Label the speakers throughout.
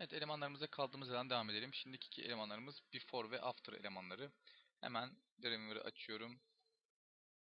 Speaker 1: Evet elemanlarımıza kaldığımız yerden devam edelim. Şimdiki iki elemanlarımız before ve after elemanları. Hemen Dreamer'ı açıyorum.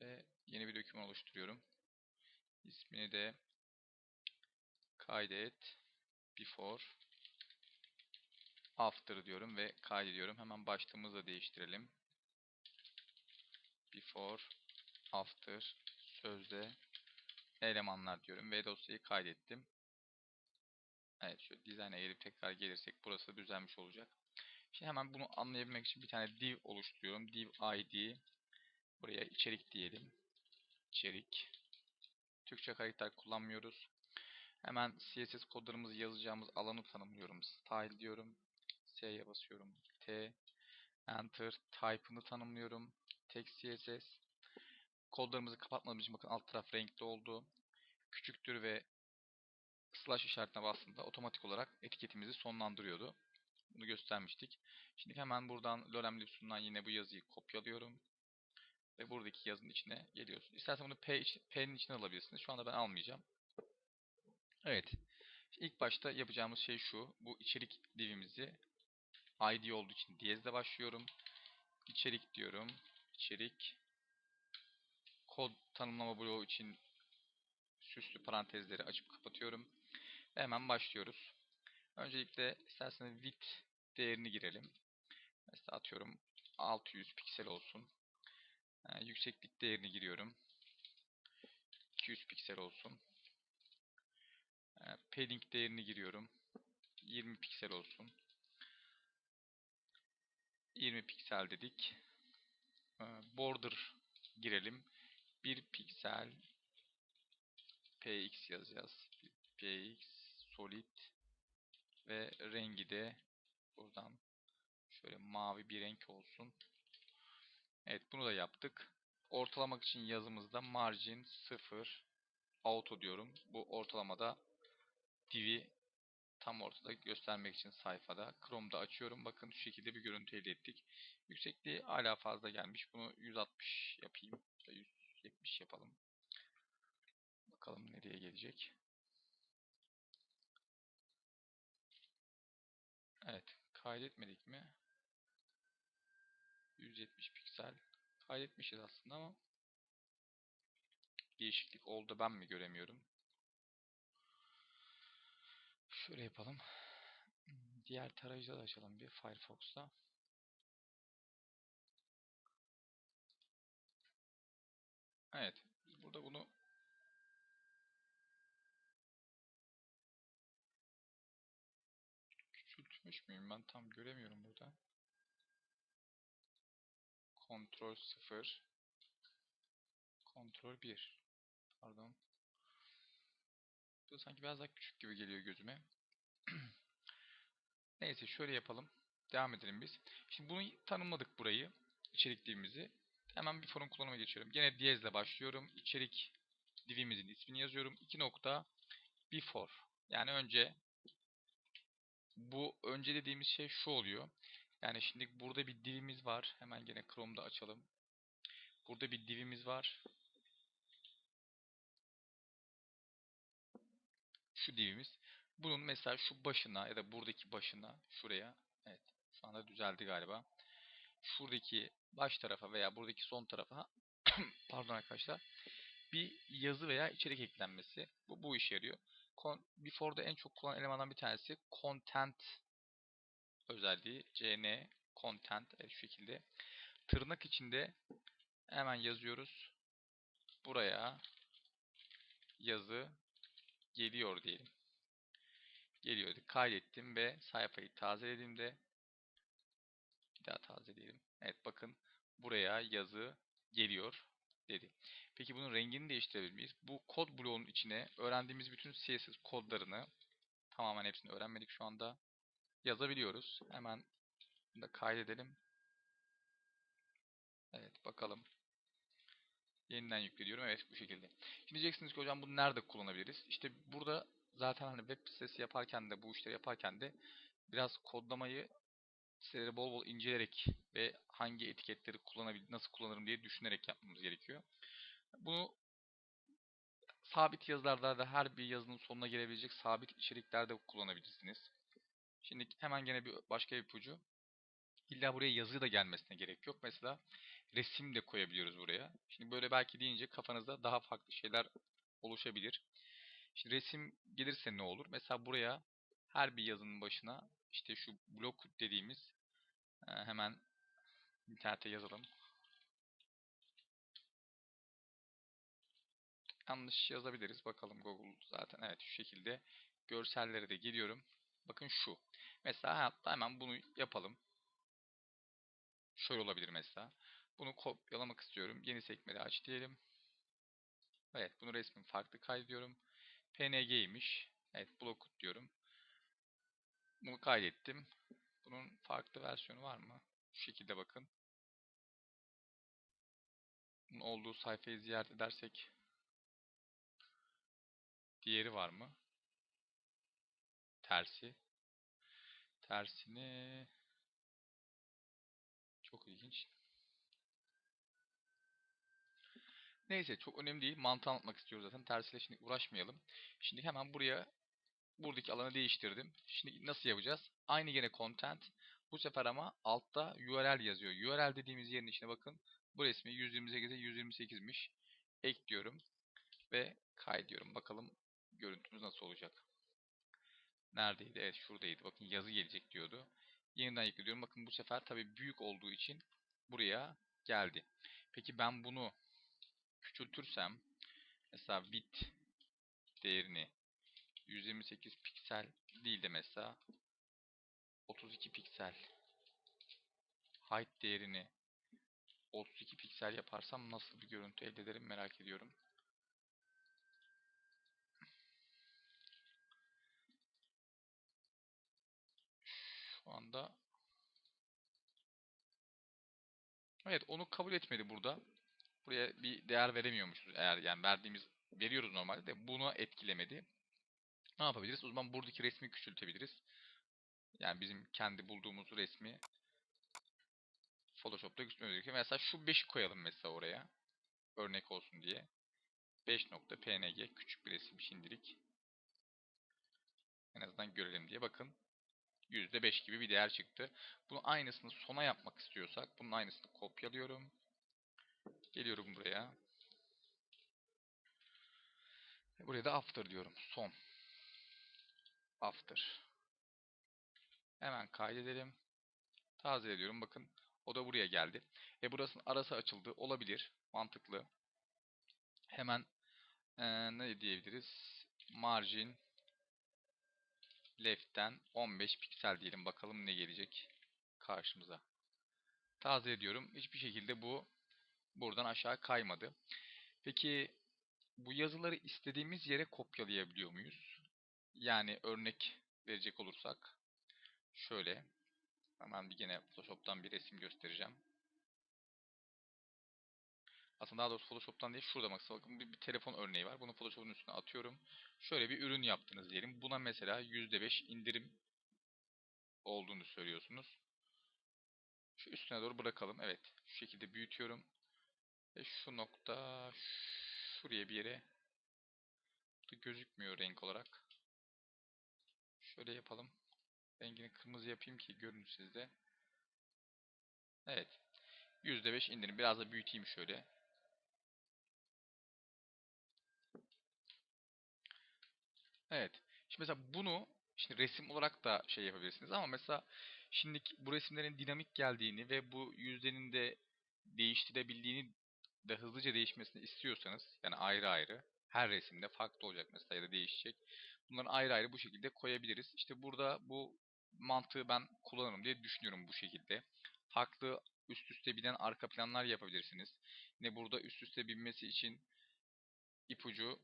Speaker 1: Ve yeni bir doküman oluşturuyorum. İsmini de kaydet before after diyorum ve kaydediyorum. Hemen başlığımızı da değiştirelim. Before after sözde elemanlar diyorum ve dosyayı kaydettim. Evet şöyle design'a gelip tekrar gelirsek burası düzelmiş olacak. Şimdi hemen bunu anlayabilmek için bir tane div oluşturuyorum. Div id buraya içerik diyelim. İçerik. Türkçe karakter kullanmıyoruz. Hemen CSS kodlarımızı yazacağımız alanı tanımlıyorum. Style diyorum. S'ye basıyorum. T Enter type'ını tanımlıyorum. Text CSS. Kodlarımızı kapatmadığım için bakın alt taraf renkli oldu. Küçüktür ve slash işaretine bastığında otomatik olarak etiketimizi sonlandırıyordu. Bunu göstermiştik. Şimdi hemen buradan lorem lipsundan yine bu yazıyı kopyalıyorum. Ve buradaki yazının içine geliyorsun. İstersen bunu P P'nin içine alabilirsiniz. Şu anda ben almayacağım. Evet. İlk başta yapacağımız şey şu. Bu içerik divimizi ID olduğu için diyezle başlıyorum. İçerik diyorum. İçerik kod tanımlama bloğu için süslü parantezleri açıp kapatıyorum. Hemen başlıyoruz. Öncelikle isterseniz width değerini girelim. Mesela atıyorum 600 piksel olsun. Yani yükseklik değerini giriyorum. 200 piksel olsun. Yani padding değerini giriyorum. 20 piksel olsun. 20 piksel dedik. Border girelim. 1 piksel px yazacağız. px solid ve rengi de buradan şöyle mavi bir renk olsun. Evet bunu da yaptık. Ortalamak için yazımızda margin 0 auto diyorum. Bu ortalamada div'i tam ortada göstermek için sayfada. Chrome'da açıyorum. Bakın şu şekilde bir görüntü elde ettik. Yüksekliği hala fazla gelmiş. Bunu 160 yapayım. 170 yapalım. Bakalım nereye gelecek. Evet. Kaydetmedik mi? 170 piksel. Kaydetmişiz aslında ama değişiklik oldu. Ben mi göremiyorum? Şöyle yapalım. Diğer tarayıcıda da açalım bir Firefox'ta. Evet. Küçültmüş müyüm? Ben tam göremiyorum burada. Kontrol 0 Kontrol 1 Pardon. Bu sanki biraz daha küçük gibi geliyor gözüme. Neyse şöyle yapalım. Devam edelim biz. Şimdi bunu tanımladık burayı. İçerik divimizi. Hemen bir form kullanıma geçiyorum. Gene diyezle başlıyorum. İçerik divimizin ismini yazıyorum. 2 nokta before. Yani önce bu önce dediğimiz şey şu oluyor. Yani şimdi burada bir divimiz var. Hemen gene Chrome'da açalım. Burada bir divimiz var. Şu divimiz. Bunun mesela şu başına ya da buradaki başına şuraya evet şu anda düzeldi galiba. Şuradaki baş tarafa veya buradaki son tarafa pardon arkadaşlar bir yazı veya içerik eklenmesi. Bu, bu işe yarıyor. Before'da en çok kullanılan elemandan bir tanesi content özelliği. CN content evet, şu şekilde. Tırnak içinde hemen yazıyoruz. Buraya yazı geliyor diyelim. Geliyordu. Kaydettim ve sayfayı tazelediğimde bir daha tazeleyelim. Evet bakın buraya yazı geliyor dedi. Peki bunun rengini değiştirebilir miyiz? Bu kod bloğunun içine öğrendiğimiz bütün CSS kodlarını tamamen hepsini öğrenmedik şu anda yazabiliyoruz. Hemen da kaydedelim. Evet bakalım. Yeniden yüklediyorum. Evet bu şekilde. Şimdi diyeceksiniz ki hocam bunu nerede kullanabiliriz? İşte burada zaten hani web sitesi yaparken de bu işleri yaparken de biraz kodlamayı siteleri bol bol inceleyerek ve hangi etiketleri kullanabil nasıl kullanırım diye düşünerek yapmamız gerekiyor. Bunu sabit yazılarda da her bir yazının sonuna gelebilecek sabit içeriklerde kullanabilirsiniz. Şimdi hemen gene bir başka bir ipucu. İlla buraya yazı da gelmesine gerek yok. Mesela resim de koyabiliyoruz buraya. Şimdi böyle belki deyince kafanızda daha farklı şeyler oluşabilir. Şimdi resim gelirse ne olur? Mesela buraya her bir yazının başına işte şu blok dediğimiz e, hemen internete yazalım. Yanlış yazabiliriz. Bakalım Google zaten evet şu şekilde görsellere de geliyorum. Bakın şu. Mesela hatta hemen bunu yapalım. Şöyle olabilir mesela. Bunu kopyalamak istiyorum. Yeni sekmede aç diyelim. Evet bunu resmin farklı kaydediyorum. PNG'ymiş. Evet blok diyorum. Bunu kaydettim. Bunun farklı versiyonu var mı? Şu şekilde bakın. Bunun olduğu sayfayı ziyaret edersek diğeri var mı? Tersi. Tersini çok ilginç. Neyse çok önemli değil. Mantığı anlatmak istiyoruz zaten. Tersiyle şimdi uğraşmayalım. Şimdi hemen buraya buradaki alanı değiştirdim. Şimdi nasıl yapacağız? Aynı gene content. Bu sefer ama altta URL yazıyor. URL dediğimiz yerin içine bakın. Bu resmi 128'e 128'miş. Ekliyorum ve kaydediyorum. Bakalım görüntümüz nasıl olacak. Neredeydi? Evet şuradaydı. Bakın yazı gelecek diyordu. Yeniden yüklüyorum. Bakın bu sefer tabii büyük olduğu için buraya geldi. Peki ben bunu küçültürsem mesela bit değerini 128 piksel değil de mesela 32 piksel height değerini 32 piksel yaparsam nasıl bir görüntü elde ederim merak ediyorum. Şu anda Evet onu kabul etmedi burada. Buraya bir değer veremiyormuşuz. Eğer yani verdiğimiz veriyoruz normalde de bunu etkilemedi. Ne yapabiliriz? O zaman buradaki resmi küçültebiliriz. Yani bizim kendi bulduğumuz resmi Photoshop'ta küçültmemiz. Mesela şu 5'i koyalım mesela oraya. Örnek olsun diye. 5.png küçük bir resim şimdilik. En azından görelim diye. Bakın %5 gibi bir değer çıktı. Bunu aynısını sona yapmak istiyorsak bunun aynısını kopyalıyorum. Geliyorum buraya. Buraya da after diyorum. Son. After. Hemen kaydedelim. Taze ediyorum. Bakın o da buraya geldi. E burasının arası açıldı. Olabilir. Mantıklı. Hemen ee, ne diyebiliriz? Margin left'ten 15 piksel diyelim. Bakalım ne gelecek karşımıza. Taze ediyorum. Hiçbir şekilde bu buradan aşağı kaymadı. Peki bu yazıları istediğimiz yere kopyalayabiliyor muyuz? Yani örnek verecek olursak şöyle hemen bir gene Photoshop'tan bir resim göstereceğim. Aslında daha doğrusu Photoshop'tan değil şurada bakın bir, bir telefon örneği var. Bunu Photoshop'un üstüne atıyorum. Şöyle bir ürün yaptınız diyelim. Buna mesela %5 indirim olduğunu söylüyorsunuz. Şu üstüne doğru bırakalım. Evet. Şu şekilde büyütüyorum. Ve şu nokta şuraya bir yere gözükmüyor renk olarak. Şöyle yapalım. Rengini kırmızı yapayım ki görün sizde. Evet. %5 indirim. Biraz da büyüteyim şöyle. Evet. Şimdi mesela bunu şimdi resim olarak da şey yapabilirsiniz ama mesela şimdi bu resimlerin dinamik geldiğini ve bu yüzdenin de değiştirebildiğini de hızlıca değişmesini istiyorsanız yani ayrı ayrı her resimde farklı olacak mesela ya da değişecek. Bunları ayrı ayrı bu şekilde koyabiliriz. İşte burada bu mantığı ben kullanırım diye düşünüyorum bu şekilde. Farklı üst üste binen arka planlar yapabilirsiniz. Yine burada üst üste binmesi için ipucu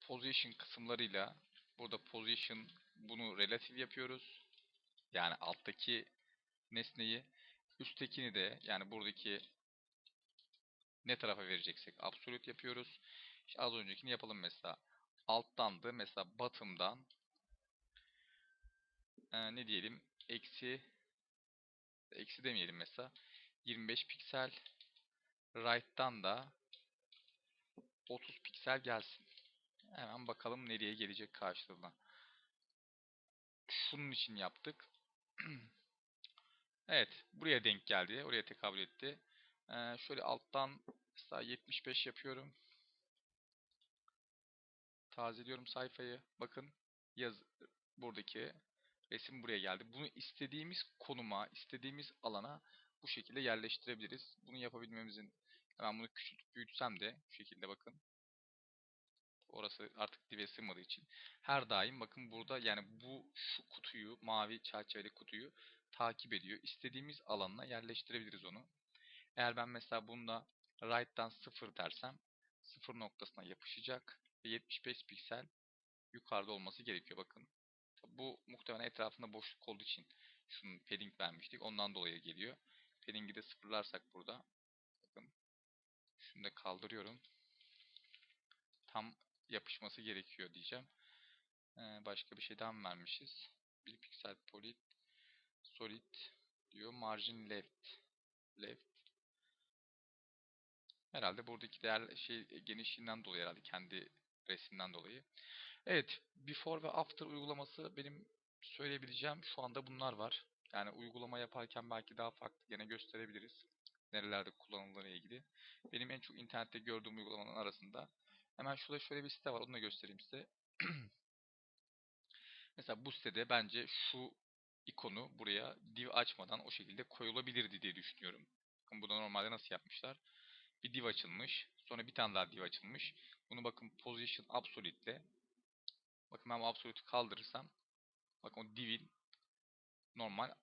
Speaker 1: position kısımlarıyla burada position bunu relatif yapıyoruz. Yani alttaki nesneyi üsttekini de yani buradaki ne tarafa vereceksek absolute yapıyoruz. İşte az öncekini yapalım mesela. Alttandı mesela bottom'dan e, ne diyelim eksi eksi demeyelim mesela 25 piksel right'tan da 30 piksel gelsin. Hemen bakalım nereye gelecek karşılığına. şunun için yaptık. evet. Buraya denk geldi. Oraya tekabül etti. Ee, şöyle alttan mesela 75 yapıyorum. Tazeliyorum sayfayı. Bakın yaz buradaki resim buraya geldi. Bunu istediğimiz konuma, istediğimiz alana bu şekilde yerleştirebiliriz. Bunu yapabilmemizin hemen bunu küçültüp büyütsem de bu şekilde bakın. Orası artık dibe sığmadığı için. Her daim bakın burada yani bu şu kutuyu, mavi çerçeveli kutuyu takip ediyor. İstediğimiz alanına yerleştirebiliriz onu. Eğer ben mesela bunda right'tan 0 dersem 0 noktasına yapışacak 75 piksel yukarıda olması gerekiyor bakın. Bu muhtemelen etrafında boşluk olduğu için şunun padding vermiştik. Ondan dolayı geliyor. Padding'i de sıfırlarsak burada bakın şunu da kaldırıyorum. Tam yapışması gerekiyor diyeceğim. Ee, başka bir şey daha mı vermişiz? 1 piksel polit solid diyor. Margin left left Herhalde buradaki değer şey genişliğinden dolayı herhalde kendi resimden dolayı. Evet, before ve after uygulaması benim söyleyebileceğim şu anda bunlar var. Yani uygulama yaparken belki daha farklı gene gösterebiliriz. Nerelerde kullanıldığına ilgili. Benim en çok internette gördüğüm uygulamaların arasında. Hemen şurada şöyle bir site var. Onu da göstereyim size. Mesela bu sitede bence şu ikonu buraya div açmadan o şekilde koyulabilirdi diye düşünüyorum. Bakın bu da normalde nasıl yapmışlar. Bir div açılmış. Sonra bir tane daha div açılmış. Bunu bakın position absolute ile bakın ben bu absolute'ü kaldırırsam bakın o divin normal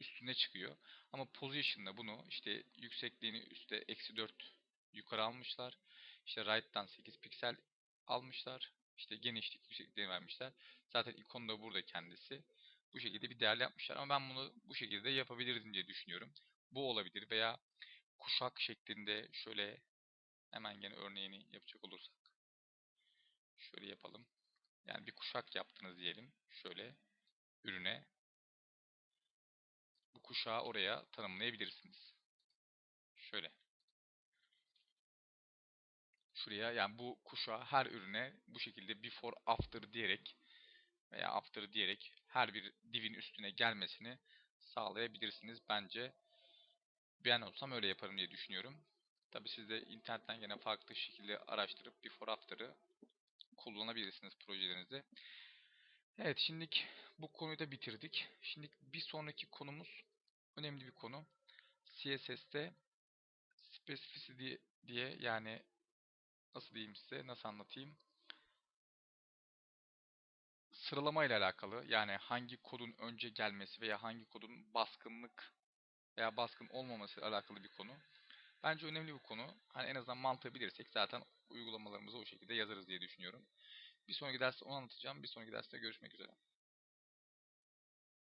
Speaker 1: üstüne çıkıyor. Ama position'da bunu işte yüksekliğini üstte eksi 4 yukarı almışlar. İşte right'tan 8 piksel almışlar. İşte genişlik yüksekliğini vermişler. Zaten ikon da burada kendisi. Bu şekilde bir değerli yapmışlar. Ama ben bunu bu şekilde yapabilirdim diye düşünüyorum. Bu olabilir veya kuşak şeklinde şöyle hemen gene örneğini yapacak olursak şöyle yapalım. Yani bir kuşak yaptınız diyelim. Şöyle ürüne bu kuşağı oraya tanımlayabilirsiniz. Şöyle. Şuraya yani bu kuşağı her ürüne bu şekilde before after diyerek veya after diyerek her bir divin üstüne gelmesini sağlayabilirsiniz. Bence ben olsam öyle yaparım diye düşünüyorum. Tabi siz de internetten gene farklı şekilde araştırıp before after'ı kullanabilirsiniz projelerinizde. Evet şimdilik bu konuyu da bitirdik. Şimdi bir sonraki konumuz önemli bir konu. CSS'te specificity diye yani nasıl diyeyim size nasıl anlatayım? Sıralama ile alakalı yani hangi kodun önce gelmesi veya hangi kodun baskınlık veya baskın olmaması ile alakalı bir konu. Bence önemli bir konu. Hani en azından mantığı bilirsek zaten uygulamalarımızı o şekilde yazarız diye düşünüyorum. Bir sonraki derste onu anlatacağım. Bir sonraki derste görüşmek üzere.